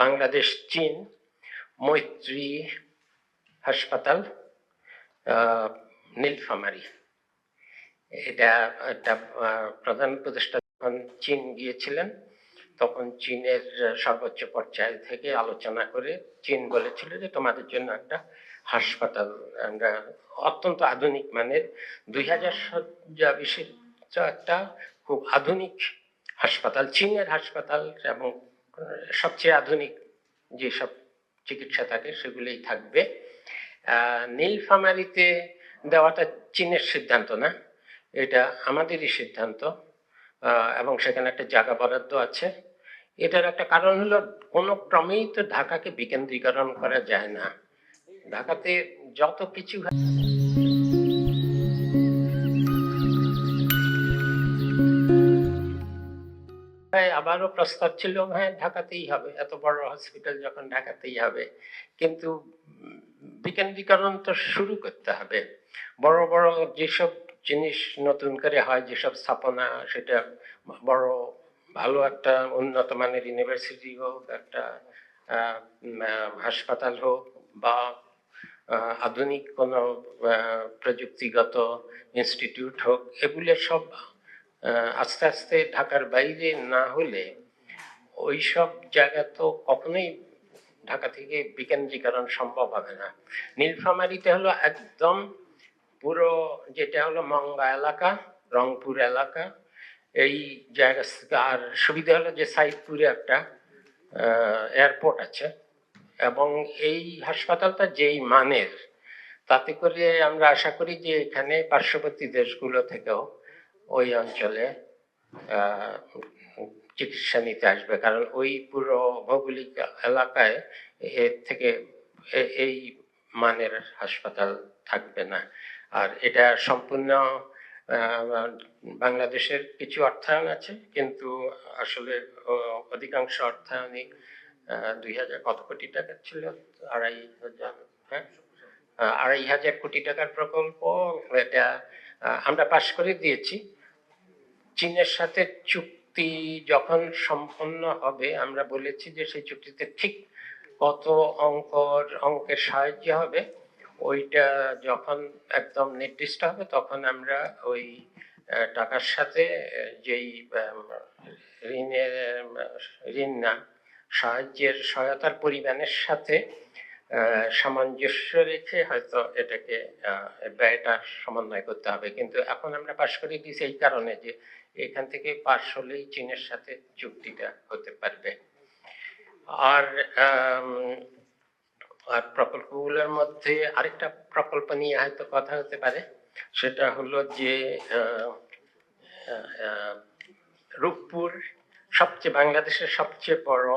বাংলাদেশ চীন মৈত্রী হাসপাতাল নীলফামারী। এটা একটা প্রধান উপদেষ্টা যখন চীন গিয়েছিলেন, তখন চীনের সর্বোচ্চ পর্যায় থেকে আলোচনা করে চীন বলেছিল যে তোমাদের জন্য একটা হাসপাতাল, আমরা অত্যন্ত আধুনিক মানের দুই হাজার শয্যা বিশিষ্ট একটা খুব আধুনিক হাসপাতাল, চীনের হাসপাতাল এবং সবচেয়ে আধুনিক যেসব চিকিৎসা থাকে সেগুলোই থাকবে। নীলফামারীতে দেওয়াটা চীনের সিদ্ধান্ত না, এটা আমাদেরই সিদ্ধান্ত। এবং সেখানে একটা জায়গা বরাদ্দ আছে। এটার একটা কারণ হলো কোনো ক্রমেই তো ঢাকাকে বিকেন্দ্রীকরণ করা যায় না। ঢাকাতে যত কিছু আবারও প্রস্তাব ছিল হ্যাঁ ঢাকাতেই হবে। এত বড় হসপিটাল যখন ঢাকাতেই হবে। কিন্তু বিকেন্দ্রীকরণ তো শুরু করতে হবে। বড় বড় যেসব জিনিস নতুন করে হয়, যেসব স্থাপনা, সেটা বড় ভালো একটা উন্নত মানের ইউনিভার্সিটি হোক, একটা হাসপাতাল হোক বা আধুনিক কোনো প্রযুক্তিগত ইনস্টিটিউট হোক, এগুলো সব আস্তে আস্তে ঢাকার বাইরে না হলে ওই সব জায়গা তো কখনোই ঢাকা থেকে বিকেন্দ্রীকরণ সম্ভব হবে না। নীলফামারীতে হলো একদম পুরো যেটা হলো মংলা এলাকা, রংপুর এলাকা, এই জায়গা আর সুবিধা হলো যে সাইদপুরে একটা এয়ারপোর্ট আছে এবং এই হাসপাতালটা যেই মানের, তাতে করে আমরা আশা করি যে এখানে পার্শ্ববর্তী দেশগুলো থেকেও ওই অঞ্চলে চিকিৎসা নিতে আসবে। কারণ ওই পুরো ভৌগোলিক এলাকায় এর থেকে এই মানের হাসপাতাল থাকবে না। আর এটা সম্পূর্ণ বাংলাদেশের কিছু অর্থায়ন আছে, কিন্তু আসলে অধিকাংশ অর্থায়নই দুই হাজার কত কোটি টাকা ছিল? আড়াই হাজার হ্যাঁ? আড়াই হাজার কোটি টাকার প্রকল্প, এটা আমরা পাশ করে দিয়েছি। চীনের সাথে চুক্তি যখন সম্পন্ন হবে, আমরা বলেছি যে সেই চুক্তিতে ঠিক কত অঙ্কর, অঙ্কের সাহায্য হবে, ওইটা যখন একদম নির্দিষ্ট হবে, তখন আমরা ওই টাকার সাথে যেই ঋণের ঋণ না, সাহায্যের সহায়তার পরিমাণের সাথে সামঞ্জস্য রেখে হয়তো এটাকে ব্যয়টা সমন্বয় করতে হবে। কিন্তু এখন আমরা পাশ করে দিয়েছি এই কারণে যে এখান থেকে পাশ হলেই চীনের সাথে চুক্তিটা হতে পারবে। আর আর প্রকল্পগুলোর মধ্যে আরেকটা প্রকল্প নিয়ে হয়তো কথা হতে পারে। সেটা হলো যে রূপপুর সবচেয়ে, বাংলাদেশের সবচেয়ে বড়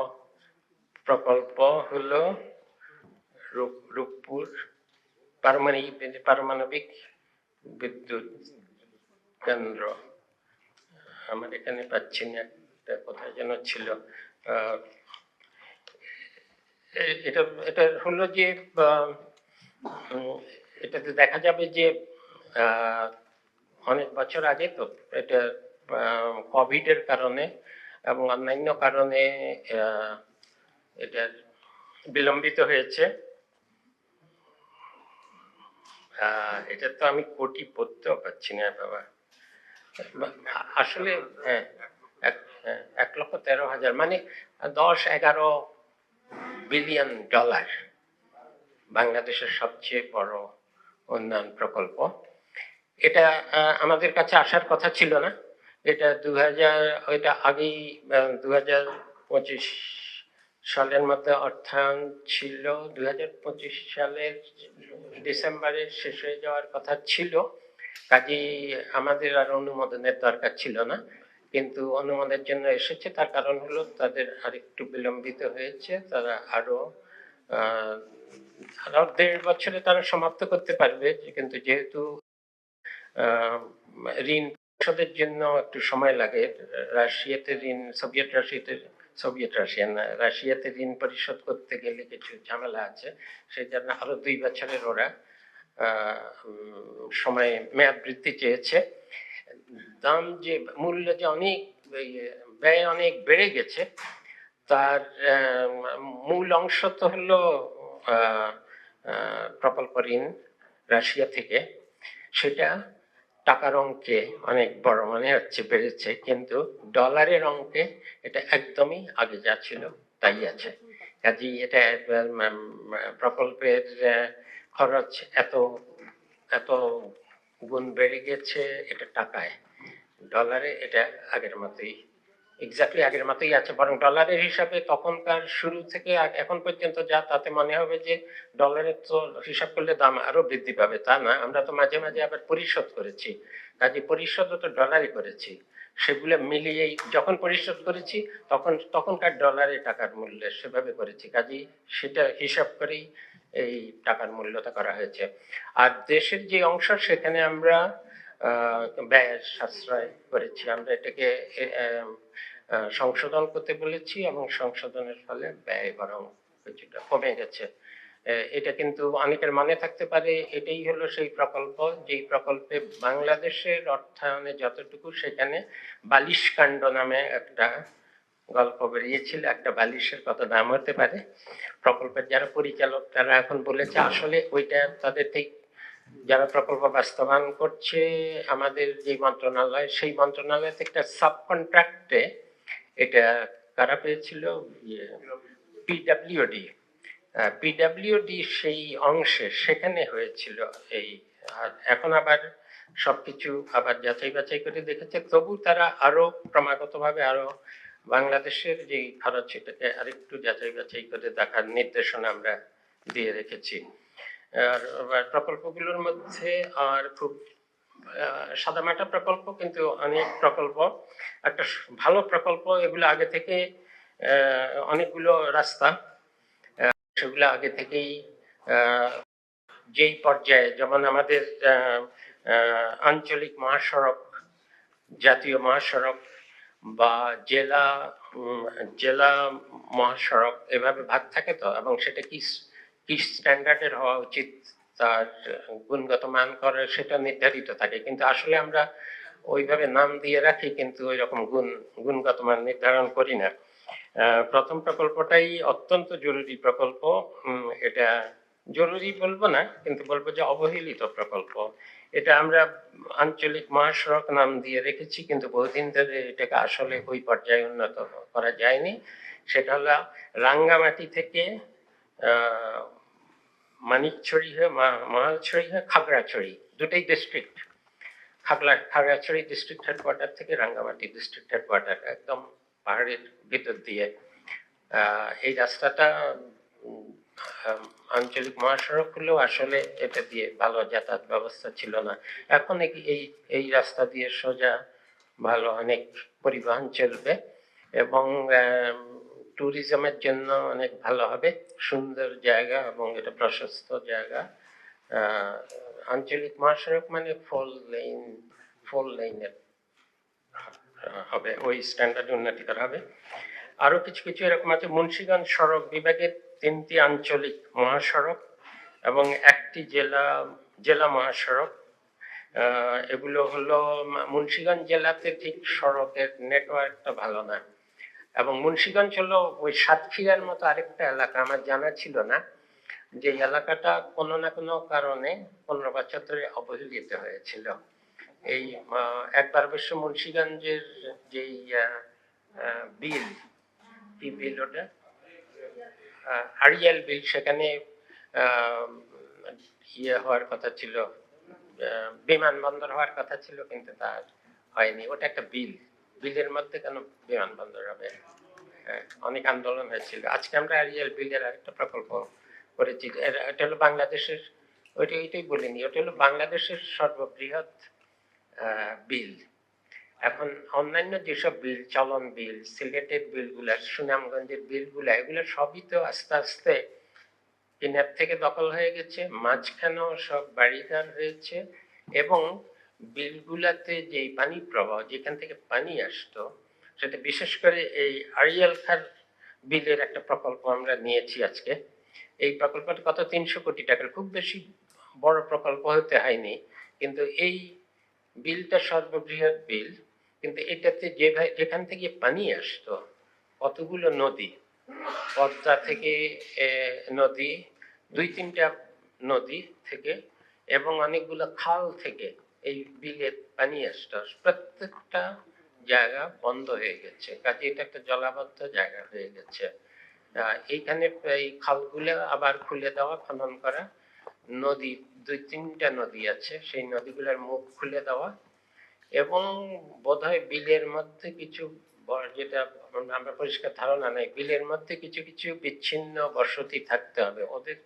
প্রকল্প হলো রূপপুর, পারমাণবিক পারমাণবিক বিদ্যুৎ কেন্দ্র। আমার এখানে পাচ্ছি না একটা কোথায় যেন ছিল। এটা এটা হলো যে এটাতে দেখা যাবে যে অনেক বছর আগে তো এটা কোভিড এর কারণে এবং অন্যান্য কারণে এটা বিলম্বিত হয়েছে। এটা তো আমি কোটি পড়তেও পারছি না বাবা। আসলে হ্যাঁ, এক লক্ষ তেরো হাজার মানে দশ এগারো বিলিয়ন ডলার বাংলাদেশের সবচেয়ে বড় উন্নয়ন প্রকল্প। এটা আমাদের কাছে আসার কথা ছিল না। এটা দু হাজার এটা আগেই দু হাজার পঁচিশ সালের মধ্যে অর্থায়ন ছিল দু হাজার পঁচিশ সালের ডিসেম্বরে শেষ হয়ে যাওয়ার কথা ছিল। কাজেই আমাদের আর অনুমোদনের দরকার ছিল না। কিন্তু অনুমোদনের জন্য এসেছে তার কারণ হলো তাদের আরেকটু বিলম্বিত হয়েছে। তারা আরও আহ, আরও দেড় বছরে তারা সমাপ্ত করতে পারবে। কিন্তু যেহেতু ঋণ পরিশোধের জন্য একটু সময় লাগে রাশিয়াতে ঋণ সোভিয়েত রাশিয়াতে সোভিয়েত রাশিয়া। না, রাশিয়াতে ঋণ পরিশোধ করতে গেলে কিছু ঝামেলা আছে, সেই জন্য আরও দুই বছরের ওরা সময়, মেয়াদ বৃদ্ধি চেয়েছে। দাম যে, মূল্য যে অনেক ব্যয় অনেক বেড়ে গেছে, তার মূল অংশ তো হলো প্রকল্প ঋণ রাশিয়া থেকে। সেটা টাকার অঙ্কে অনেক বড় মানে হচ্ছে বেড়েছে, কিন্তু ডলারের অঙ্কে এটা একদমই আগে যা ছিল তাই আছে। কাজে এটা প্রকল্পের খরচ এত এত গুণ বেড়ে গেছে এটা টাকায়। ডলারে এটা আগের মতোই এক্স্যাক্টলি আগের মতোই আছে। বরং ডলারের হিসাবে তখনকার শুরু থেকে এখন পর্যন্ত যা, তাতে মনে হবে যে ডলারের তো হিসাব করলে দাম আরও বৃদ্ধি পাবে, তা না। আমরা তো মাঝে মাঝে আবার পরিশোধ করেছি। কাজে পরিশোধও তো ডলারই করেছি। সেগুলো মিলিয়েই যখন পরিশোধ করেছি, তখন, তখনকার ডলারে টাকার মূল্য সেভাবে করেছি। কাজেই সেটা হিসাব করেই এই টাকার মূল্যটা করা হয়েছে। আর দেশের যে অংশ, সেখানে আমরা ব্যয় সাশ্রয় করেছি। আমরা এটাকে সংশোধন করতে বলেছি এবং সংশোধনের ফলে ব্যয় বরং কিছুটা কমে গেছে। এটা কিন্তু অনেকের মনে থাকতে পারে, এটাই হলো সেই প্রকল্প। যেই প্রকল্পে বাংলাদেশের অর্থায়নে যতটুকু সেখানে বালিশ কাণ্ড নামে একটা গল্প বেরিয়েছিল, একটা বালিশের কত দাম হতে পারে। প্রকল্পের যারা পরিচালক তারা এখন বলেছে, আসলে ওইটা তাদের ঠিক যারা প্রকল্প বাস্তবায়ন করছে, আমাদের যে মন্ত্রণালয়, সেই মন্ত্রণালয় থেকে একটা সাব কন্ট্রাক্টে এটা কারা পেয়েছিল? ইয়ে, পিডাব্লিউডি পিডাব্লিউডি সেই অংশে সেখানে হয়েছিল এই এখন আবার সবকিছু আবার যাচাই বাছাই করে দেখেছে। তবু তারা আরও ক্রমাগতভাবে আরও বাংলাদেশের যে খরচ সেটাকে আরেকটু যাচাই বাছাই করে দেখার নির্দেশনা আমরা দিয়ে রেখেছি। আর প্রকল্পগুলোর মধ্যে আর খুব আহ, সাদামাটা প্রকল্প কিন্তু অনেক প্রকল্প একটা ভালো প্রকল্প এগুলো আগে থেকে অনেকগুলো রাস্তা সেগুলো আগে থেকেই যেই পর্যায়ে যেমন আমাদের আঞ্চলিক মহাসড়ক জাতীয় মহাসড়ক বা জেলা জেলা মহাসড়ক এভাবে ভাগ থাকে তো? এবং সেটা কি কি স্ট্যান্ডার্ডের হওয়া উচিত? তার গুণগত মান করে, সেটা নির্ধারিত থাকে। কিন্তু আসলে আমরা ওইভাবে নাম দিয়ে রাখি, কিন্তু ওই রকম গুণ, গুণগত মান নির্ধারণ করি না। প্রথম প্রকল্পটাই অত্যন্ত জরুরি প্রকল্প। এটা জরুরি বলব না, কিন্তু বলব যে অবহেলিত প্রকল্প। এটা আমরা আঞ্চলিক মহাসড়ক নাম দিয়ে রেখেছি, কিন্তু বহুদিন ধরে এটাকে আসলে ওই পর্যায়ে উন্নত করা যায়নি। সেটা হলো রাঙ্গামাটি থেকে মানিকছড়ি হয়ে মহালছড়ি হয়ে খাগড়াছড়ি, দুটাই district Khagra, Khagrachhari district headquarter থেকে রাঙ্গামাটি ডিস্ট্রিক্ট হেডকোয়ার্টার একদম পাহাড়ের ভিতর দিয়ে। এই রাস্তাটা আঞ্চলিক মহাসড়ক হলেও আসলে এটা দিয়ে ভালো যাতায়াত ব্যবস্থা ছিল না। এখন এই এই রাস্তা দিয়ে সোজা ভালো অনেক পরিবহন চলবে এবং ট্যুরিজমের জন্য অনেক ভালো হবে। সুন্দর জায়গা এবং এটা প্রশস্ত জায়গা। আঞ্চলিক মহাসড়ক মানে ফোর লেন ফোর লেনের হবে, ওই স্ট্যান্ডার্ড উন্নতি করা হবে। আরও কিছু কিছু এরকম আছে। মুন্সিগঞ্জ সড়ক বিভাগের তিনটি আঞ্চলিক মহাসড়ক এবং একটি জেলা জেলা মহাসড়ক। এগুলো হলো মুন্সিগঞ্জ জেলাতে ঠিক সড়কের নেটওয়ার্কটা ভালো না। এবং মুন্সিগঞ্জ হলো ওই সাতক্ষীরার মতো আরেকটা এলাকা, আমার জানা ছিল না। যে এলাকাটা কোনো না কোনো কারণে পনেরো বছর ধরে অবহেলিত হয়েছিল। এই একবার অবশ্য মুন্সিগঞ্জের যেই বিল, কি বিল ওটা? আড়িয়াল বিল, সেখানে ইয়ে হওয়ার কথা ছিল বিমানবন্দর হওয়ার কথা ছিল, কিন্তু তা হয়নি। ওটা একটা বিল। বিলের মধ্যে কেন বিমানবন্দর হবে? হ্যাঁ, অনেক আন্দোলন হয়েছিল। আজকে আমরা আরিয়াল বিলের আরেকটা প্রকল্প করেছি। এটা হলো বাংলাদেশের ওইটা এটাই বলিনি ওটা হলো বাংলাদেশের সর্ববৃহৎ বিল। এখন অন্যান্য যেসব বিল চলন বিল সিলেটের বিলগুলা সুনামগঞ্জের বিলগুলা এগুলো সবই তো আস্তে আস্তে কিনার থেকে দখল হয়ে গেছে মাঝখানেও সব বাড়িঘর হয়েছে এবং বিলগুলাতে যেই পানি প্রবাহ, যেখান থেকে পানি আসতো, সেটা বিশেষ করে এই আড়িয়াল খার বিলের একটা প্রকল্প আমরা নিয়েছি আজকে। এই প্রকল্পটা কত? তিনশো কোটি টাকার। খুব বেশি বড় প্রকল্প হতে হয়নি। কিন্তু এই বিলটা সর্ববৃহৎ বিল, কিন্তু এটাতে যে যেখান থেকে পানি আসতো, কতগুলো নদী? পদ্মা থেকে নদী, দুই তিনটা নদী থেকে, এবং অনেকগুলো খাল থেকে এই বিলে পানি আসতো। প্রত্যেকটা জায়গা বন্ধ হয়ে গেছে। কাজে এটা একটা জলাবদ্ধ জায়গা হয়ে গেছে। এইখানে এই খালগুলো আবার খুলে দেওয়া, খনন করা। নদী, দুই তিনটা নদী আছে, সেই নদীগুলোর মুখ খুলে দেওয়া। এবং বোধহয় বিলের মধ্যে কিছু যেটা আমরা পরিষ্কার ধারণা নাই, বিলের মধ্যে কিছু কিছু বিচ্ছিন্ন বসতি থাকতে হবে। ওদের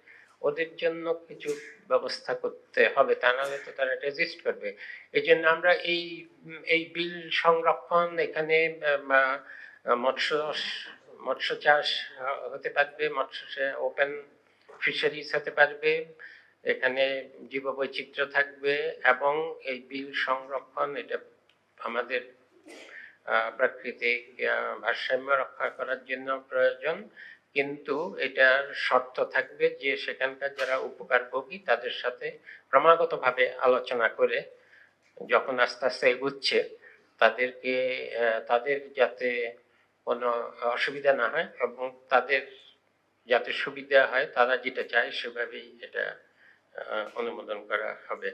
ওদের জন্য কিছু ব্যবস্থা করতে হবে। তা নাহলে তো তারা রেজিস্ট করবে। এই জন্য আমরা এই এই বিল সংরক্ষণ এখানে মৎস্য মৎস্য চাষ হতে পারবে, মৎস্য ওপেন ফিশারিজ হতে পারবে, এখানে জীববৈচিত্র্য থাকবে এবং এই বিল সংরক্ষণ এটা আমাদের প্রাকৃতিক ভারসাম্য রক্ষা করার জন্য প্রয়োজন। কিন্তু এটার শর্ত থাকবে যে সেখানকার যারা উপকারভোগী, তাদের সাথে ক্রমাগতভাবে আলোচনা করে যখন আস্তে আস্তে এগুচ্ছে, তাদেরকে তাদের যাতে কোনো অসুবিধা না হয় এবং তাদের যাতে সুবিধা হয়, তারা যেটা চায় সেভাবেই এটা অনুমোদন করা হবে।